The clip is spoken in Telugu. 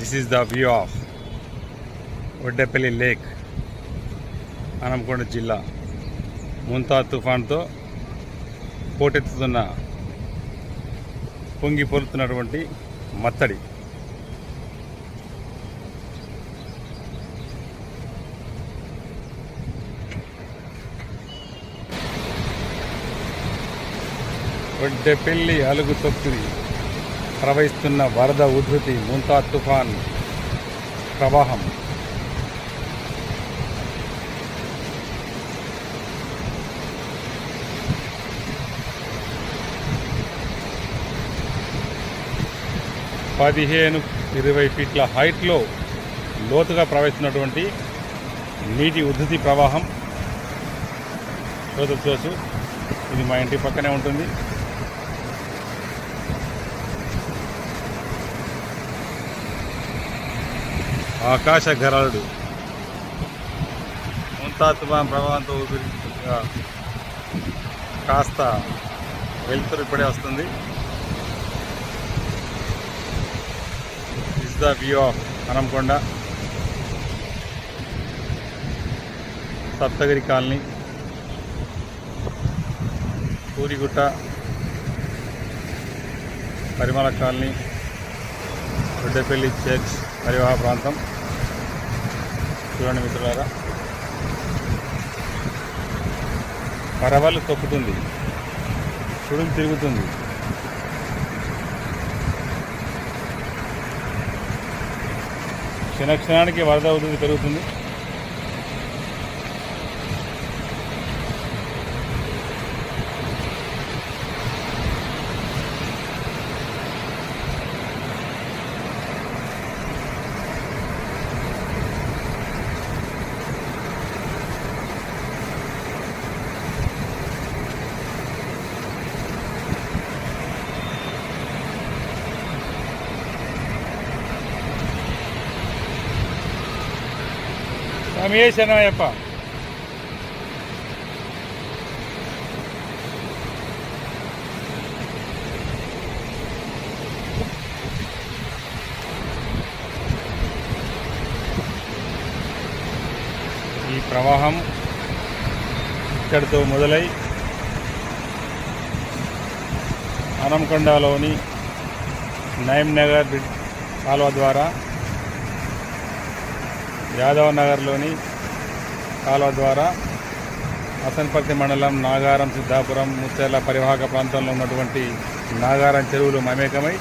This is the view of Oddepalli lake Hanamkonda జిల్లా ముంతా తుఫాన్తో పోటెత్తుతున్న పొంగి పొలుతున్నటువంటి మత్తడి. ఒడ్డెపల్లి అలుగు తొక్కిది ప్రవహిస్తున్న వరద ఉధృతి ముంతా తుఫాన్ ప్రవాహం. పదిహేను ఇరవై ఫీట్ల హైట్లో లోతుగా ప్రవహిస్తున్నటువంటి నీటి ఉధృతి ప్రవాహం. చూడొచ్చు చూసు ఇది మా ఇంటి పక్కనే ఉంటుంది. ఆకాశ గరళుడు ముంతా ప్రభావంతో ఊపిరి కాస్త వెలుతురు ఇప్పుడే వస్తుంది. Is the view of Hanamkonda Saptagiri colony. Purigutta. Parimala colony. Guddapalli church పరివాహ ప్రాంతం. చూడండి మిత్రులారా. పరవలు తొక్కుతుంది. సుడులు తిరుగుతుంది. క్షణ క్షణానికి వరద అవుతుంది పెరుగుతుంది. స్వామి ఈ ప్రవాహం ఇక్కడితో మొదలై అనంకొండలోని నయం నగర్ కాలువ ద్వారా యాదవ్ నగర్లోని కాలువ ద్వారా అసన్పర్తి మండలం నాగారం సిద్ధాపురం ముత్యాల పరివాహక ప్రాంతంలో ఉన్నటువంటి నాగారం చెరువులు మమేకమై